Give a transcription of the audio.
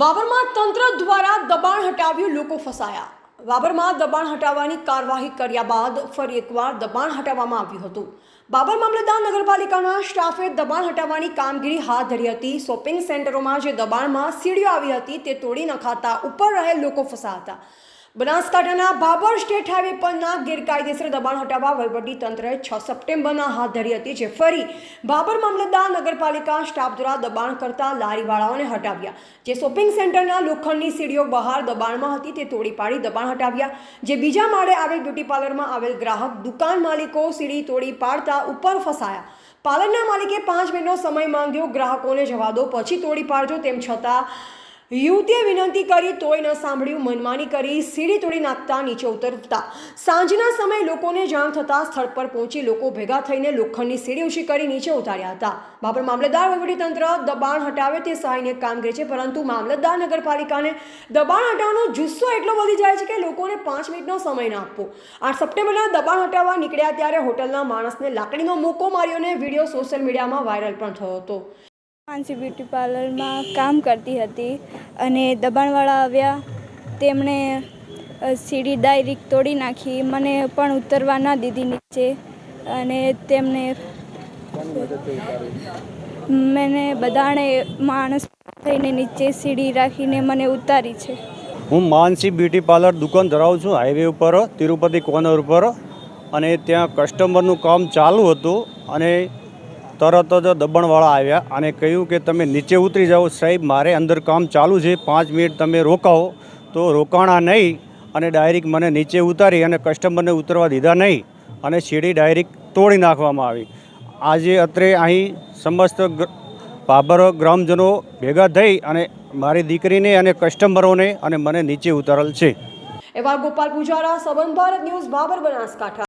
બાબરમાં તંત્ર દ્વારા દબાણ હટાવ્યું, લોકો ફસાયા. બાબરમાં દબાણ હટાવવાની કાર્યવાહી કર્યા બાદ ફરી એકવાર દબાણ હટાવવામાં આવ્યું હતું. બાબર મામલતદાર નગરપાલિકાના સ્ટાફે દબાણ હટાવવાની કામગીરી હાથ ધરી હતી. શોપિંગ સેન્ટરોમાં જે દબાણમાં સીડીઓ આવી હતી તે તોડી નખાતા ઉપર રહેલ લોકો ફસાયા હતા. બનાસકાંઠાના બાબર સ્ટેટ હાઈવે પરના ગેરકાયદેસર દબાણ હટાવવા તંત્રએ છ સપ્ટેમ્બરના હાથ ધરી હતી, જે ફરી બાબર મામલતદાર નગરપાલિકા સ્ટાફ દ્વારા દબાણ કરતા લારીવાળાઓને હટાવ્યા. જે શોપિંગ સેન્ટરના લોખંડની સીડીઓ બહાર દબાણમાં હતી, તે તોડી પાડી દબાણ હટાવ્યા. જે બીજા માળે આવેલ બ્યુટી પાર્લરમાં આવેલ ગ્રાહક, દુકાન માલિકો સીડી તોડી પાડતા ઉપર ફસાયા. પાર્લરના માલિકે પાંચ મિનિટનો સમય માંગ્યો, ગ્રાહકોને જવા દો પછી તોડી પાડજો, તેમ છતાં યુવતીએ વિનંતી કરી તોય ન સાંભળ્યું, મનમાની કરી સીડી તોડી નાખતા, નીચે ઉતરતા. સાંજના સમયે લોકોને જાણ થતાં સ્થળ પર પહોંચી લોકો ભેગા થઈને લોખંડની સીડી ઊંચી કરી નીચે ઉતાર્યા હતા. બાબર મામલતદાર તંત્ર દબાણ હટાવે તે સહાયની કામગીરી છે, પરંતુ મામલતદાર નગરપાલિકાને દબાણ હટાવવાનો જુસ્સો એટલો વધી જાય છે કે લોકોને પાંચ મિનિટનો સમય ન આપવો. આઠ સપ્ટેમ્બરના દબાણ હટાવવા નીકળ્યા ત્યારે હોટલના માણસને લાકડીનો મોકો માર્યો અને વીડિયો સોશિયલ મીડિયામાં વાયરલ પણ થયો હતો. માનસી બ્યુટી પાર્લરમાં કામ કરતી હતી અને દબાણવાળા આવ્યા. તેમણે સીડી ડાયરેક્ટ તોડી નાખી. મને પણ ઉતરવા ના દીધી નીચે અને તેમને મેને બધાને માણસ થઈને નીચે સીડી રાખીને મને ઉતારી છે. હું માનસી બ્યુટી પાર્લર દુકાન ધરાવું છું, હાઈવે ઉપર, તિરુપતિ કોર્નર ઉપર. અને ત્યાં કસ્ટમરનું કામ ચાલુ હતું અને તરત જ દબાણવાળા આવ્યા અને કહ્યું કે તમે નીચે ઉતરી જાઓ. સાહેબ, મારે અંદર કામ ચાલુ છે. પાંચ મિનિટ તમે રોકાવો તો રોકાણા નહીં અને ડાયરેક્ટ મને નીચે ઉતારી અને કસ્ટમરને ઉતરવા દીધા નહીં અને સીડી ડાયરેક્ટ તોડી નાખવામાં આવી. આજે અત્રે અહીં સમસ્ત બાબર ગ્રામજનો ભેગા થઈ અને મારી દીકરીને અને કસ્ટમરોને અને મને નીચે ઉતારેલ છે. એવા ગોપાલ પૂજારા સબન ભારત ન્યૂઝ બાબર બનાસકાંઠા.